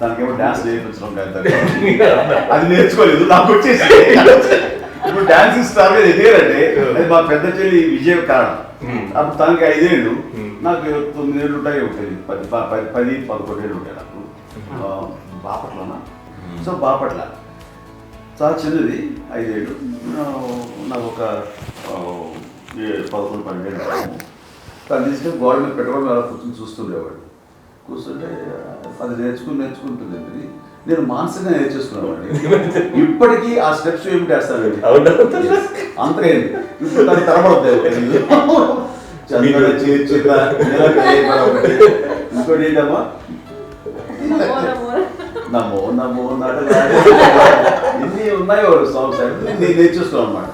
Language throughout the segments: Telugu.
దానికేమో డాన్స్ నేర్పించడం కానీ. అది నేర్చుకోలేదు నాకు వచ్చేసి ఇప్పుడు డాన్స్ స్టార్గా ఎదిగారంటే అది మా పెద్ద చెల్లి విజయ కారణం. అప్పుడు తనకి ఐదేళ్ళు. నాకు తొమ్మిదేళ్ళు ఉంటాయి ఉంటుంది పది పది పది పదకొండు ఏళ్ళు ఉంటాయి నాకు. ఆ, బాపట్లనా సో బాపట్ల. చాలా చిన్నది ఐదేళ్ళు. నాకు ఒక పదకొండు పన్నెండు తను తీసుకుని గోడ మీద పెట్టుకొని అలా కూర్చొని చూస్తుండేవాడు. కూర్చుంటే అది నేర్చుకుని నేర్చుకుంటుంది అది. నేను మానసికంగా నేర్చేసుకున్నాను ఇప్పటికీ ఆ స్టెప్స్ ఏమిటి వేస్తాను ఏంటి? ఇప్పుడు దాన్ని. ఇంకోటి ఏంటమ్మా నమో నమో నడలాడే. ఎన్ని ఉన్నాయో సాంగ్స్ నేను నేర్చేస్తున్నాను అనమాట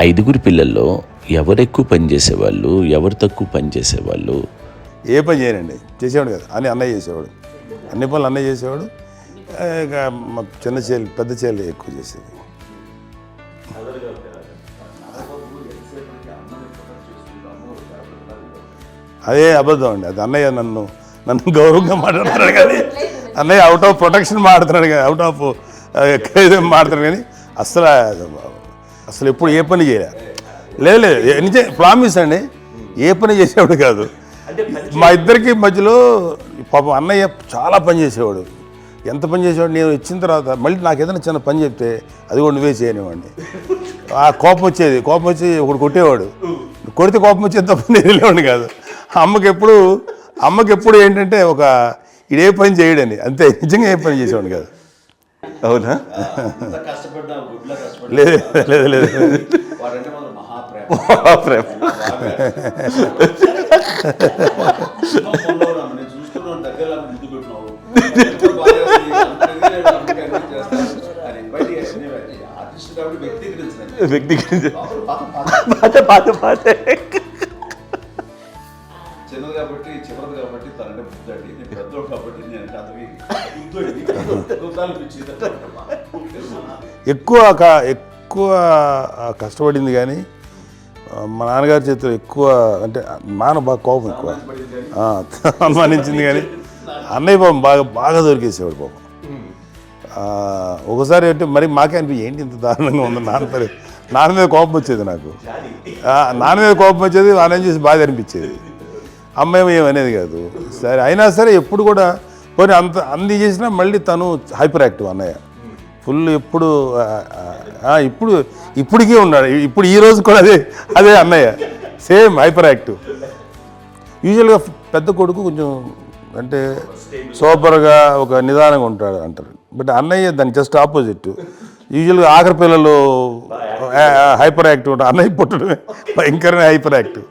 ఐదుగురు పిల్లల్లో ఎవరెక్కువ పని చేసేవాళ్ళు ఎవరు తక్కువ పని చేసేవాళ్ళు ఏ పని చేయనండి. చేసేవాడు కదా. అని అన్నయ్య చేసేవాడు. అన్ని పనులు అన్నయ్య చేసేవాడు. ఇక మా చిన్న చేలు పెద్ద చేలు ఎక్కువ చేసేది. అదే అబద్ధం అండి. అది అన్నయ్య నన్ను నన్ను గౌరవంగా మాట్లాడుతున్నాడు కానీ అన్నయ్య అవుట్ ఆఫ్ ప్రొటెక్షన్ మాడుతున్నాడు కానీ అవుట్ ఆఫ్ మాడుతున్నాడు కానీ అసలు అసలు ఎప్పుడు ఏ పని చేయలే. లేదు లేదు నిజం ప్రామిస్ అండి. ఏ పని చేసేవాడు కాదు. మా ఇద్దరికి మధ్యలో పాపం అన్నయ్య చాలా పని చేసేవాడు. ఎంత పని చేసేవాడు? నేను వచ్చిన తర్వాత మళ్ళీ నాకు ఏదైనా చిన్న పని చెప్తే అది కూడా నువ్వే చేయనివ్వండి. ఆ కోపం వచ్చేది. కోపం వచ్చి ఒకడు కొట్టేవాడు. కొడితే కోపం వచ్చేది తప్ప నేను వెళ్ళేవాడిని కాదు. అమ్మకి ఎప్పుడు అమ్మకి ఎప్పుడు ఏంటంటే ఒక ఇడే పని చేయడని. అంతే. నిజంగా ఏ పని చేసేవాడు కాదు. అవునా? లేదు లేదు లేదు. మహాప్రేమ వ్యక్తిగత పాత పాత పాత చిన్నది కాబట్టి చివరిది కాబట్టి తనంటే ముద్దండి నేను పెద్దోడు కాబట్టి నేను అతనికి ఎక్కువ ఎక్కువ కష్టపడింది కానీ మా నాన్నగారి చేతిలో ఎక్కువ అంటే నాన్న బాగా కోపం ఎక్కువ. అనుమానించింది కానీ అన్నయ్య పాపం బాగా బాగా దొరికేసేవాడు పాపం. ఒకసారి అంటే మరి మాకే అనిపి ఏంటి ఇంత దారుణంగా ఉంది నాన్న నాన్న మీద కోపం వచ్చేది నాకు. నాన్న మీద కోపం వచ్చేది వాళ్ళని చూసి బాధ అనిపించేది. అమ్మాయి ఏమనేది కాదు. సరే అయినా సరే ఎప్పుడు కూడా పోనీ అంత అంది చేసినా మళ్ళీ తను హైపర్ యాక్టివ్ అన్నయ్య. ఫుల్ ఎప్పుడు ఇప్పుడు ఇప్పటికీ ఉన్నాడు. ఇప్పుడు ఈ రోజు కూడా అదే అదే అన్నయ్య. సేమ్ హైపర్ యాక్టివ్ యూజువల్గా పెద్ద కొడుకు కొంచెం అంటే సూపర్గా ఒక నిదానంగా ఉంటాడు అంటారు. బట్ అన్నయ్య దాని జస్ట్ ఆపోజిట్ యూజువల్గా ఆఖరి పిల్లలు హైపర్ యాక్టివ్ ఉంటారు. అన్నయ్య పుట్టడమే భయంకరమైన హైపర్ యాక్టివ్